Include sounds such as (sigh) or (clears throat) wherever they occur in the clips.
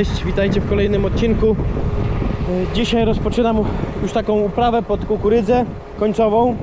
Cześć, witajcie w kolejnym odcinku. E, Dzisiaj rozpoczynam już taką uprawę pod kukurydzę końcową.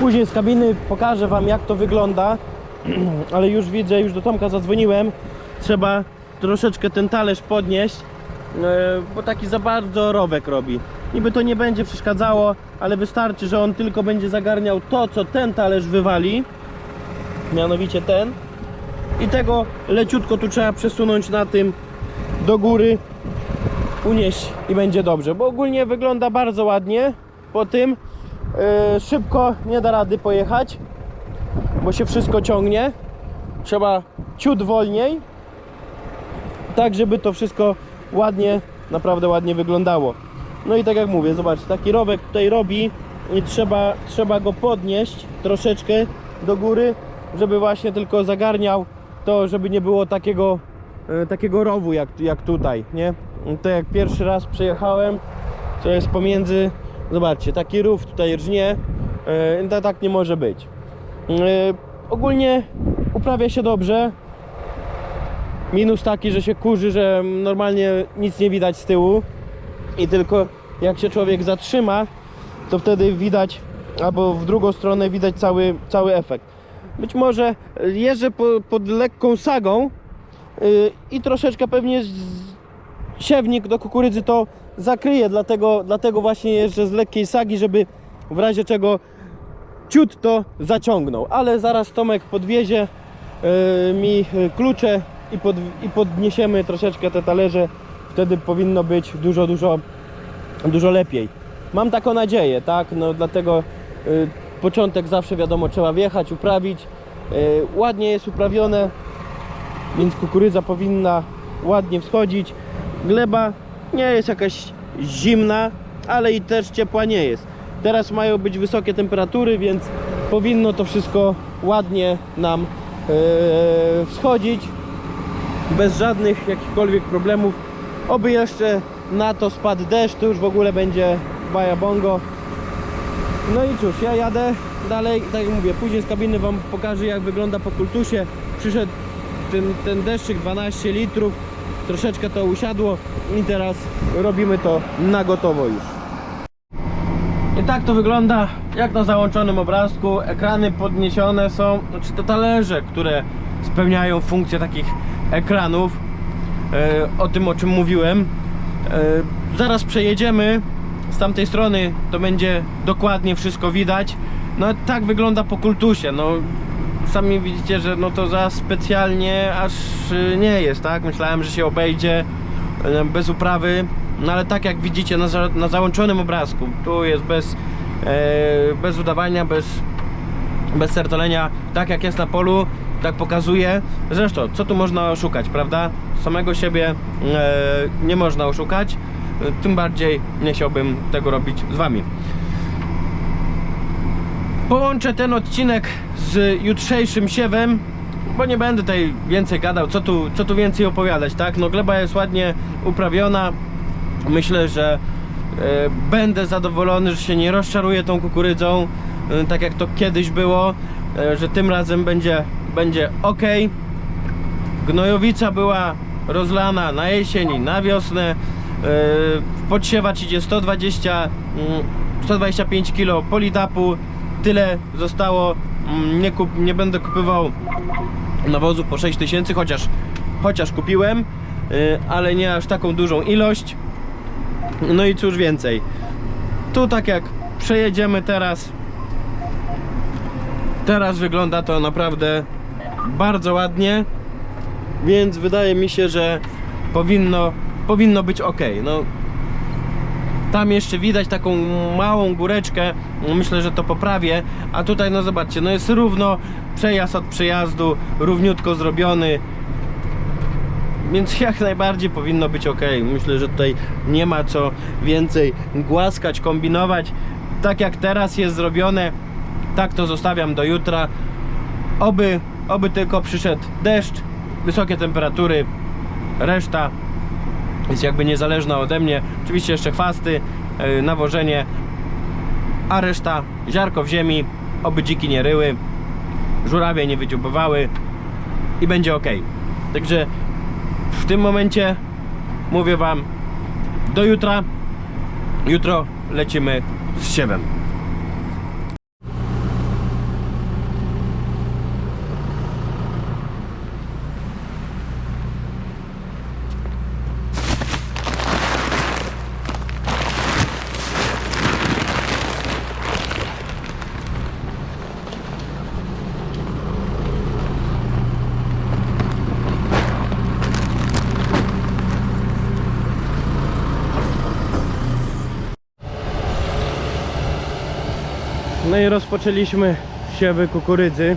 Później z kabiny pokażę Wam jak to wygląda, (clears throat) ale już widzę, już do Tomka zadzwoniłem. Trzeba troszeczkę ten talerz podnieść, e, bo taki za bardzo rowek robi. Niby to nie będzie przeszkadzało, ale wystarczy, że on tylko będzie zagarniał to, co ten talerz wywali, mianowicie ten. I tego leciutko tu trzeba przesunąć na tym do góry, unieść i będzie dobrze, bo ogólnie wygląda bardzo ładnie po tym. Yy, szybko nie da rady pojechać, bo się wszystko ciągnie. Trzeba ciut wolniej, tak żeby to wszystko ładnie, naprawdę ładnie wyglądało. No i tak jak mówię, zobacz, taki rowek tutaj robi i trzeba, trzeba go podnieść troszeczkę do góry, żeby właśnie tylko zagarniał to, żeby nie było takiego, e, takiego rowu jak, jak tutaj, nie? To jak pierwszy raz przejechałem, to jest pomiędzy, zobaczcie, taki rów tutaj rżnie, e, to tak nie może być. E, ogólnie uprawia się dobrze, minus taki, że się kurzy, że normalnie nic nie widać z tyłu i tylko jak się człowiek zatrzyma, to wtedy widać, albo w drugą stronę widać cały, cały efekt. Być może jeżdżę po, pod lekką sagą yy, i troszeczkę pewnie siewnik do kukurydzy to zakryje, dlatego, dlatego właśnie jeżdżę z lekkiej sagi, żeby w razie czego ciut to zaciągnął. Ale zaraz Tomek podwiezie yy, mi yy, klucze i, pod, i podniesiemy troszeczkę te talerze. Wtedy powinno być dużo, dużo, dużo lepiej. Mam taką nadzieję, tak? No dlatego y, początek zawsze wiadomo trzeba wjechać, uprawić. Y, ładnie jest uprawione, więc kukurydza powinna ładnie wschodzić. Gleba nie jest jakaś zimna, ale i też ciepła nie jest. Teraz mają być wysokie temperatury, więc powinno to wszystko ładnie nam y, wschodzić bez żadnych jakichkolwiek problemów. Oby jeszcze na to spadł deszcz, to już w ogóle będzie baja bongo. No i cóż, ja jadę dalej, tak jak mówię, później z kabiny Wam pokażę jak wygląda po kultusie. Przyszedł ten, ten deszczyk 12 litrów, troszeczkę to usiadło i teraz robimy to na gotowo już. I tak to wygląda jak na załączonym obrazku. Ekrany podniesione są, znaczy to talerze, które spełniają funkcję takich ekranów. E, o tym o czym mówiłem. E, zaraz przejedziemy z tamtej strony, to będzie dokładnie wszystko widać. No tak wygląda po kultusie. No, sami widzicie, że no to za specjalnie aż y, nie jest, tak? Myślałem, że się obejdzie e, bez uprawy, no ale tak jak widzicie na, za, na załączonym obrazku, tu jest bez, e, bez udawania, bez, bez sertolenia, tak jak jest na polu, tak pokazuje. Zresztą, co tu można oszukać, prawda? Samego siebie e, nie można oszukać, tym bardziej nie chciałbym tego robić z Wami. Połączę ten odcinek z jutrzejszym siewem, bo nie będę tutaj więcej gadał, co tu, co tu więcej opowiadać, tak? No gleba jest ładnie uprawiona, myślę, że e, będę zadowolony, że się nie rozczaruję tą kukurydzą, e, tak jak to kiedyś było, e, że tym razem będzie, będzie ok. Gnojowica była rozlana na jesień, na wiosnę. E, W podsiewacz idzie 120, mm, 125 kg politapu. Tyle zostało. Mm, Nie, kup, nie będę kupywał nawozu po 6000, chociaż, chociaż kupiłem, e, ale nie aż taką dużą ilość. No i cóż więcej. Tu tak jak przejedziemy teraz, teraz wygląda to naprawdę bardzo ładnie, więc wydaje mi się, że powinno, powinno być ok. No, tam jeszcze widać taką małą góreczkę, myślę, że to poprawię, a tutaj no zobaczcie, no jest równo przejazd od przejazdu, równiutko zrobiony, więc (laughs) jak najbardziej powinno być ok. Myślę, że tutaj nie ma co więcej głaskać, kombinować. Tak jak teraz jest zrobione, tak to zostawiam do jutra. Oby, oby tylko przyszedł deszcz, wysokie temperatury, reszta jest jakby niezależna ode mnie. Oczywiście jeszcze chwasty, yy, nawożenie, a reszta ziarko w ziemi, oby dziki nie ryły, żurawie nie wydziubowały i będzie ok. Także w tym momencie mówię Wam do jutra. Jutro lecimy z siewem. No i rozpoczęliśmy siewy kukurydzy.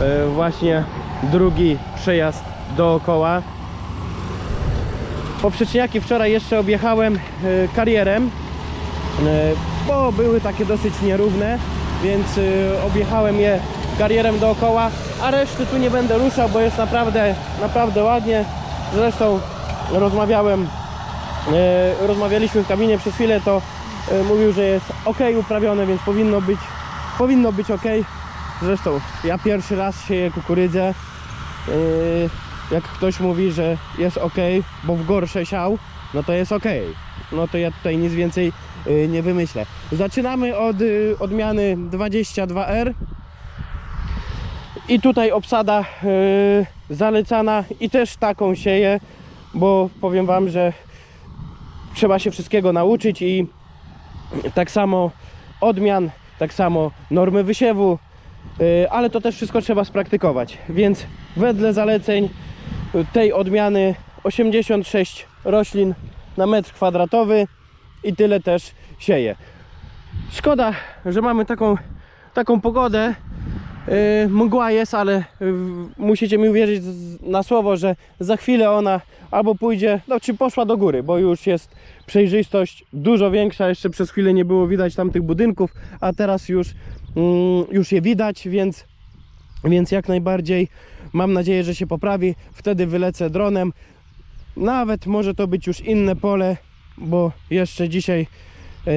E, Właśnie drugi przejazd dookoła. Poprzeczniaki wczoraj jeszcze objechałem e, karierem, e, bo były takie dosyć nierówne, więc objechałem je karierem dookoła, a reszty tu nie będę ruszał, bo jest naprawdę, naprawdę ładnie. Zresztą rozmawiałem rozmawialiśmy w kabinie przez chwilę, to mówił, że jest ok uprawione, więc powinno być, powinno być ok. Zresztą ja pierwszy raz sieję kukurydzę. E, jak ktoś mówi, że jest ok, bo w gorsze siał, no to jest ok. No to ja tutaj nic więcej e, nie wymyślę. Zaczynamy od e, odmiany 22R. I tutaj obsada zalecana i też taką sieję, bo powiem Wam, że trzeba się wszystkiego nauczyć i tak samo odmian, tak samo normy wysiewu, yy, ale to też wszystko trzeba spraktykować. Więc wedle zaleceń y, tej odmiany 86 roślin na metr kwadratowy i tyle też sieję. Szkoda, że mamy taką, taką pogodę, mgła jest, ale yy, musicie mi uwierzyć na słowo, że za chwilę ona albo pójdzie, no czy poszła do góry, bo już jest przejrzystość dużo większa, jeszcze przez chwilę nie było widać tamtych budynków, a teraz już, mm, już je widać, więc, więc jak najbardziej mam nadzieję, że się poprawi, wtedy wylecę dronem, nawet może to być już inne pole, bo jeszcze dzisiaj yy,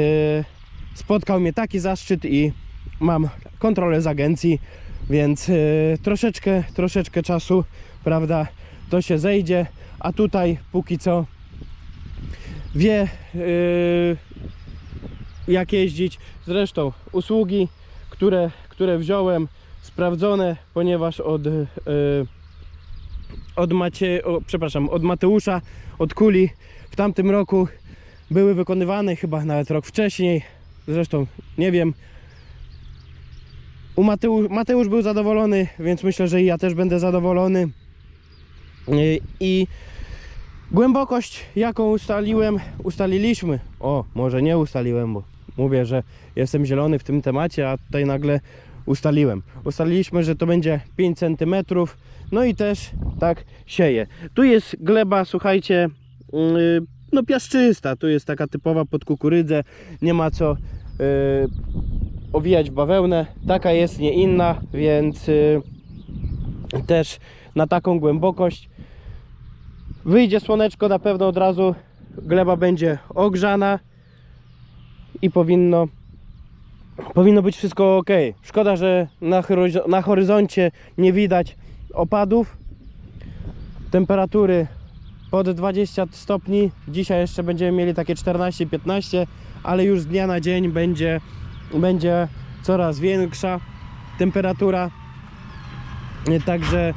spotkał mnie taki zaszczyt i mam kontrolę z agencji, więc y, troszeczkę, troszeczkę czasu, prawda, to się zejdzie, a tutaj póki co wie y, jak jeździć. Zresztą usługi, które, które wziąłem, sprawdzone, ponieważ od, y, od Macie, o, przepraszam, od Mateusza, od Kuli w tamtym roku były wykonywane, chyba nawet rok wcześniej. Zresztą nie wiem, u Mateusz, Mateusz był zadowolony, więc myślę, że i ja też będę zadowolony. Yy, I głębokość, jaką ustaliłem, ustaliliśmy. O, może nie ustaliłem, bo mówię, że jestem zielony w tym temacie, a tutaj nagle ustaliłem. Ustaliliśmy, że to będzie 5 cm. No i też tak sieje. Tu jest gleba, słuchajcie, yy, no piaszczysta. Tu jest taka typowa pod kukurydzę. Nie ma co yy, owijać bawełnę. Taka jest, nie inna, więc y, też na taką głębokość wyjdzie słoneczko na pewno od razu gleba będzie ogrzana i powinno powinno być wszystko ok. Szkoda, że na, na horyzoncie nie widać opadów. Temperatury pod 20 stopni. Dzisiaj jeszcze będziemy mieli takie 14-15, ale już z dnia na dzień będzie będzie coraz większa temperatura. Także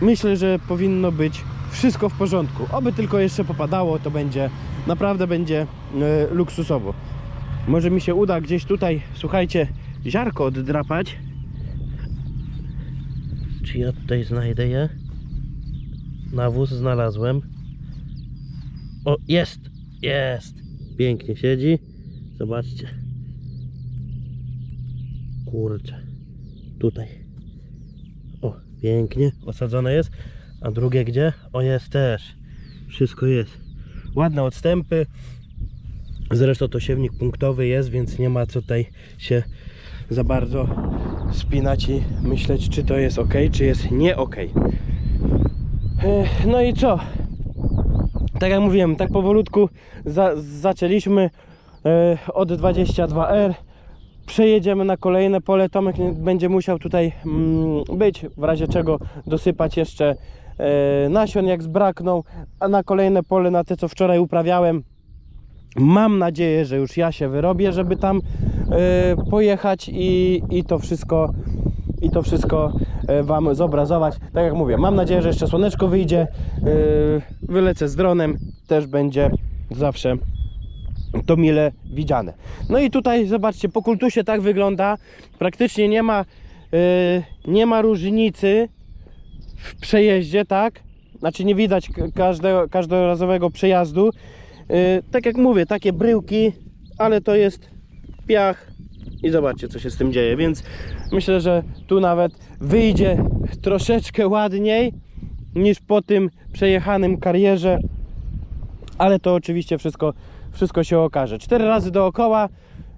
myślę, że powinno być wszystko w porządku. Oby tylko jeszcze popadało, to będzie naprawdę będzie e, luksusowo. Może mi się uda gdzieś tutaj, słuchajcie, ziarko oddrapać. Czy ja tutaj znajdę je? Nawóz znalazłem. O, jest! Jest! Pięknie siedzi. Zobaczcie. Kurczę. Tutaj. O, pięknie. Osadzone jest. A drugie gdzie? O, jest też. Wszystko jest. Ładne odstępy. Zresztą to siewnik punktowy jest, więc nie ma co tutaj się za bardzo spinać i myśleć, czy to jest ok, czy jest nie ok. No i co? Tak jak mówiłem, tak powolutku za, zaczęliśmy e, od 22R. Przejedziemy na kolejne pole. Tomek będzie musiał tutaj mm, być, w razie czego dosypać jeszcze e, nasion jak zbrakną, a na kolejne pole, na te co wczoraj uprawiałem, mam nadzieję, że już ja się wyrobię, żeby tam e, pojechać i, i to wszystko i to wszystko e, Wam zobrazować. Tak jak mówię, mam nadzieję, że jeszcze słoneczko wyjdzie. Wylecę z dronem, też będzie zawsze to mile widziane. No i tutaj zobaczcie, po kultusie tak wygląda. Praktycznie nie ma, e, nie ma różnicy w przejeździe, tak? Znaczy nie widać każdego, każdorazowego przejazdu. E, Tak jak mówię, takie bryłki, ale to jest piach i zobaczcie co się z tym dzieje, więc myślę, że tu nawet wyjdzie troszeczkę ładniej niż po tym przejechanym karierze, ale to oczywiście wszystko, wszystko się okaże. Cztery razy dookoła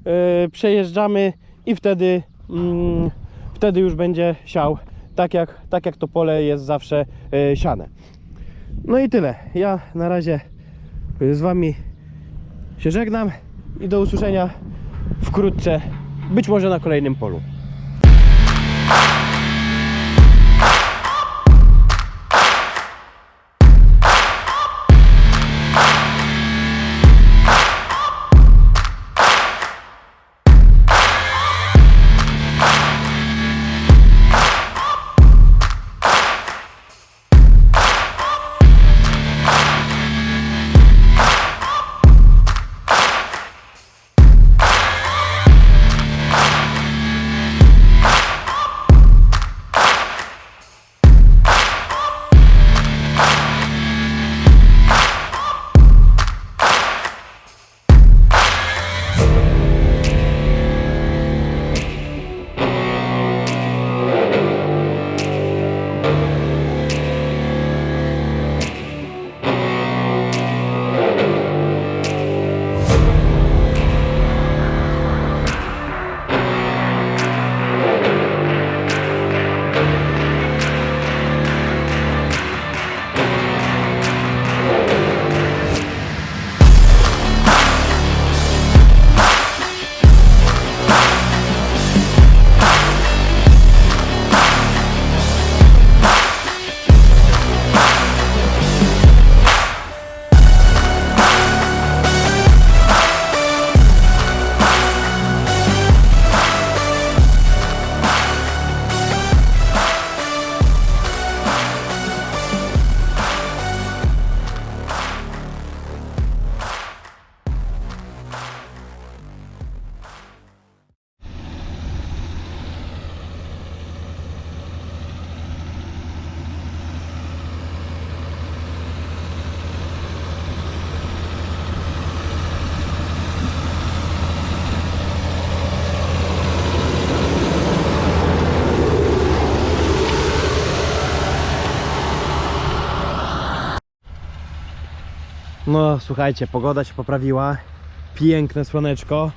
yy, przejeżdżamy i wtedy, mm, wtedy już będzie siał tak jak, tak jak to pole jest zawsze yy, siane. No i tyle. Ja na razie z Wami się żegnam i do usłyszenia wkrótce, być może na kolejnym polu. No słuchajcie, pogoda się poprawiła. Piękne słoneczko.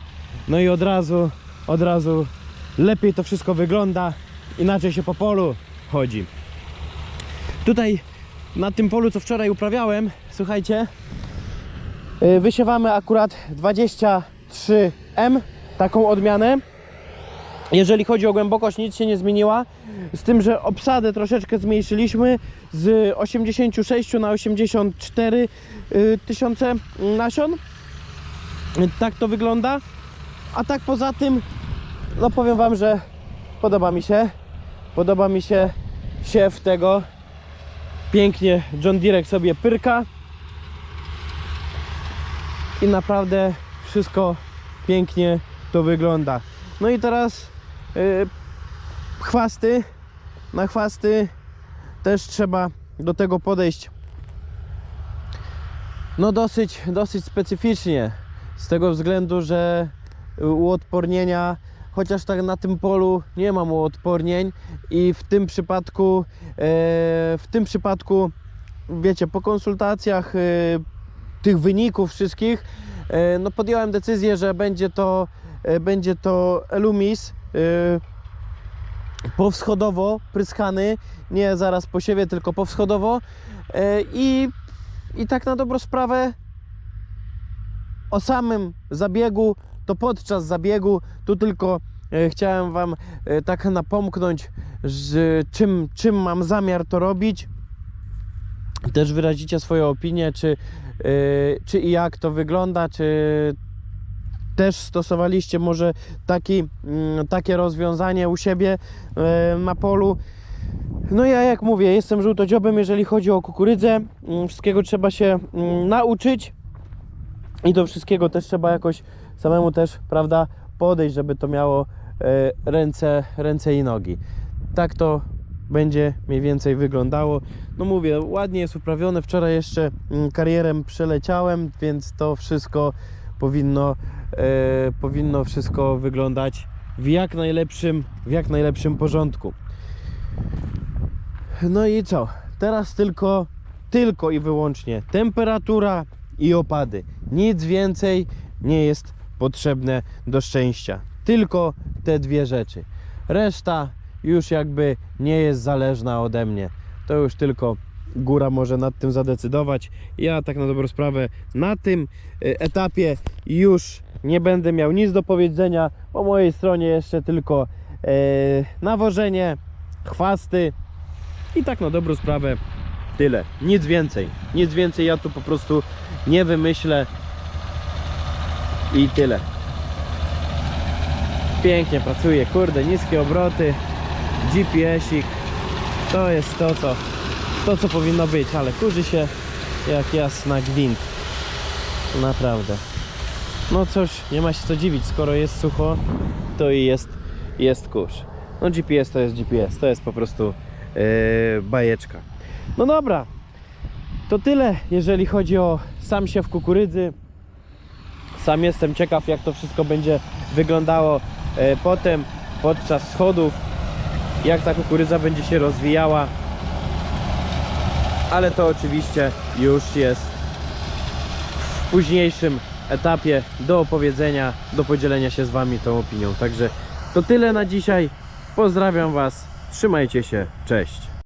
No i od razu, od razu lepiej to wszystko wygląda. Inaczej się po polu chodzi. Tutaj na tym polu, co wczoraj uprawiałem, słuchajcie, yy, wysiewamy akurat 23M, taką odmianę. Jeżeli chodzi o głębokość, nic się nie zmieniła. Z tym, że obsadę troszeczkę zmniejszyliśmy z 86 na 84 y, tysiące nasion. Tak to wygląda. A tak poza tym, no powiem Wam, że podoba mi się. Podoba mi się siew tego. Pięknie John Deere sobie pyrka. I naprawdę wszystko pięknie to wygląda. No i teraz chwasty. Na chwasty też trzeba do tego podejść no dosyć, dosyć specyficznie. Z tego względu, że uodpornienia, chociaż tak na tym polu nie mam uodpornień i w tym przypadku, e, w tym przypadku, wiecie, po konsultacjach e, tych wyników wszystkich, e, no podjąłem decyzję, że będzie to, będzie to Elumis powschodowo pryskany, nie zaraz po siewie, tylko powschodowo E, i, i tak na dobrą sprawę o samym zabiegu, to podczas zabiegu, tu tylko e, chciałem Wam tak napomknąć, że czym, czym mam zamiar to robić. też wyrazicie swoją opinię, czy, czy i jak to wygląda, czy też stosowaliście może taki, mm, takie rozwiązanie u siebie yy, na polu. No ja jak mówię, jestem żółtodziobem, jeżeli chodzi o kukurydzę. Mm, Wszystkiego trzeba się mm, nauczyć i do wszystkiego też trzeba jakoś samemu też, prawda, podejść, żeby to miało e, ręce, ręce i nogi. Tak to będzie mniej więcej wyglądało. No mówię, ładnie jest uprawione. Wczoraj jeszcze karierem przeleciałem, więc to wszystko powinno, e, powinno wszystko wyglądać w jak najlepszym, w jak najlepszym porządku. No i co? Teraz tylko, tylko i wyłącznie temperatura i opady. Nic więcej nie jest potrzebne do szczęścia. Tylko te dwie rzeczy. Reszta już jakby nie jest zależna ode mnie. To już tylko góra może nad tym zadecydować. Ja tak na dobrą sprawę na tym y, etapie już nie będę miał nic do powiedzenia. Po mojej stronie jeszcze tylko e, nawożenie, chwasty i tak na dobrą sprawę tyle. Nic więcej. Nic więcej ja tu po prostu nie wymyślę. I tyle. Pięknie pracuje, kurde, niskie obroty, GPS-ik. To jest to co, to, co powinno być, ale kurzy się jak jasna gwint. Naprawdę. No cóż, nie ma się co dziwić, skoro jest sucho, to i jest, jest kurz. No GPS to jest GPS, to jest po prostu yy, bajeczka. No dobra, to tyle, jeżeli chodzi o sam siew kukurydzy. Sam jestem ciekaw, jak to wszystko będzie wyglądało e, potem, podczas schodów, jak ta kukurydza będzie się rozwijała. Ale to oczywiście już jest w późniejszym etapie do opowiedzenia, do podzielenia się z Wami tą opinią. Także to tyle na dzisiaj. Pozdrawiam Was, trzymajcie się, cześć.